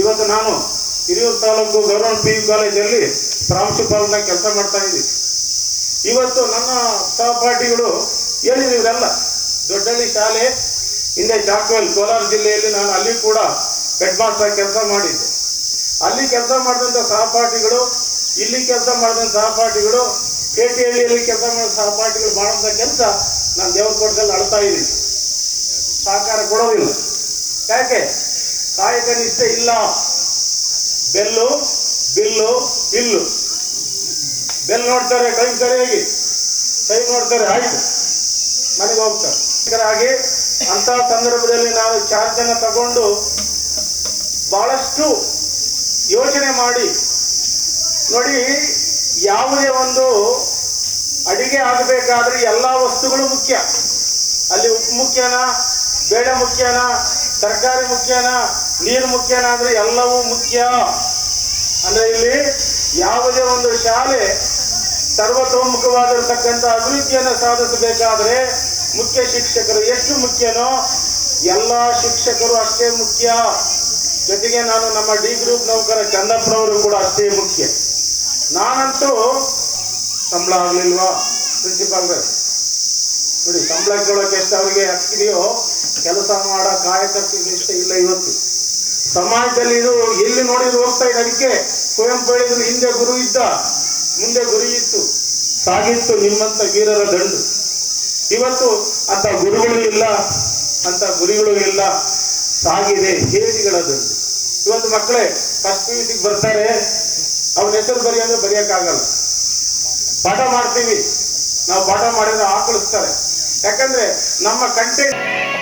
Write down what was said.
ಇವತ್ತು ನಾನು ಹಿರಿಯೂರು ತಾಲೂಕು ಗೌರವ ಪಿ ಯು ಕಾಲೇಜಲ್ಲಿ ಪ್ರಾಂಶುಪಾಲನ ಕೆಲಸ ಮಾಡ್ತಾ ಇದ್ದೀನಿ. ಇವತ್ತು ನನ್ನ ಸಹಪಾಠಿಗಳು ಏನಿದೆ ಇವರೆಲ್ಲ ದೊಡ್ಡಳ್ಳಿ ಶಾಲೆ, ಹಿಂದೆ ಚಾಕ್ವೆಲ್, ಕೋಲಾರ ಜಿಲ್ಲೆಯಲ್ಲಿ ನಾನು ಅಲ್ಲಿ ಕೂಡ ಹೆಡ್ ಮಾಸ್ಟರ್ ಕೆಲಸ ಮಾಡಿದ್ದೆ. ಅಲ್ಲಿ ಕೆಲಸ ಮಾಡಿದಂಥ ಸಹಪಾಠಿಗಳು, ಇಲ್ಲಿ ಕೆಲಸ ಮಾಡಿದಂಥ ಸಹಪಾಠಿಗಳು ಕೆ ಟಿ ಹಳ್ಳಿಯಲ್ಲಿ ಕೆಲಸ ಮಾಡಿದ ಸಹಪಾಠಿಗಳು ಮಾಡೋಂಥ ಕೆಲಸ ನಾನು ದೇವರಕೋಟದಲ್ಲಿ ಅಳ್ತಾ ಇದ್ದೀನಿ. ಸಹಕಾರ ಕೊಡೋದಿಲ್ಲ. ಯಾಕೆ? ಕಾಯಕ ನಿಷ್ಠೆ ಇಲ್ಲ. Bell, bill bill. ಬೆಲ್ ನೋಡ್ತಾರೆ ಕೈ ಸರಿಯಾಗಿ ಕೈ ನೋಡ್ತಾರೆ, ಆಯ್ತು. ಮನೆಗೆ ಹೋಗ್ತಾರೆ. ಹಾಗೆ ಅಂತ ಸಂದರ್ಭದಲ್ಲಿ ನಾವು ಚಾರ್ಜ್ ಅನ್ನ ತಗೊಂಡು ಬಹಳಷ್ಟು ಯೋಚನೆ ಮಾಡಿ, ನೋಡಿ, ಯಾವುದೇ ಒಂದು ಅಡಿಗೆ ಆಗಬೇಕಾದ್ರೆ ಎಲ್ಲ ವಸ್ತುಗಳು ಮುಖ್ಯ. ಅಲ್ಲಿ ಉಪ್ಪು ಮುಖ್ಯನಾ, ಬೇಳೆ ಮುಖ್ಯನಾ, ತರಕಾರಿ ಮುಖ್ಯನಾ ನೀರು ಮುಖ್ಯನಾ ಅಂದ್ರೆ ಎಲ್ಲವೂ ಮುಖ್ಯ. ಅಂದ್ರೆ ಇಲ್ಲಿ ಯಾವುದೇ ಒಂದು ಶಾಲೆ ಸರ್ವತೋಮುಖವಾಗಿರತಕ್ಕಂಥ ಅಭಿವೃದ್ಧಿಯನ್ನು ಸಾಧಿಸಬೇಕಾದ್ರೆ ಮುಖ್ಯ ಶಿಕ್ಷಕರು ಎಷ್ಟು ಮುಖ್ಯನೋ ಎಲ್ಲ ಶಿಕ್ಷಕರು ಅಷ್ಟೇ ಮುಖ್ಯ. ಜೊತೆಗೆ ನಾನು ನಮ್ಮ ಡಿ ಗ್ರೂಪ್ ನೌಕರ ಚಂದಪ್ಪನವರು ಕೂಡ ಅಷ್ಟೇ ಮುಖ್ಯ. ನಾನಂತೂ ಸಂಬಳ ಆಗ್ಲಿಲ್ವಾ ಪ್ರಿನ್ಸಿಪಾಲ್ರೆ ನೋಡಿ, ಸಂಬಳ ಕೇಳೋಕೆ ಎಷ್ಟು ಅವರಿಗೆ ಹಕ್ಕಿದೆಯೋ, ಕೆಲಸ ಮಾಡೋ ಕಾಯಕಕ್ಕೆ ಇಷ್ಟ ಇಲ್ಲ ಇವತ್ತು. ಸಮಾಜದಲ್ಲಿ ಇದು ಎಲ್ಲಿ ನೋಡಿದ್ರು ಹೋಗ್ತಾ ಇದೆ ಅದಕ್ಕೆ ಕುವೆಂಪು ಹೇಳಿದ್ರು ಹಿಂದೆ ಗುರು ಇದ್ದ, ಮುಂದೆ ಗುರಿ ಇತ್ತು. ಸಾಗಿತ್ತು ನಿಮ್ಮಂತ ವೀರರ ದಂಡು ಇವತ್ತು ಅಂತ ಗುರುಗಳು ಇಲ್ಲ, ಅಂತ ಗುರಿಗಳು ಇಲ್ಲ, ಸಾಗಿದೆ ಹೇಳಿಗಳ ದಂಡು ಇವತ್ತು ಮಕ್ಕಳೇ ಫಸ್ಟ್ ಪಿ ಬರ್ತಾರೆ. ಅವ್ರ ಹೆಸರು ಬರಿ ಅಂದ್ರೆ ಬರೆಯಕ್ಕಾಗಲ್ಲ. ಪಾಠ ಮಾಡ್ತೀವಿ. ನಾವು ಪಾಠ ಮಾಡಿದ್ರೆ ಆಕಳಿಸ್ತಾರೆ. ಯಾಕಂದ್ರೆ ನಮ್ಮ ಕಂಟೆಂಟ್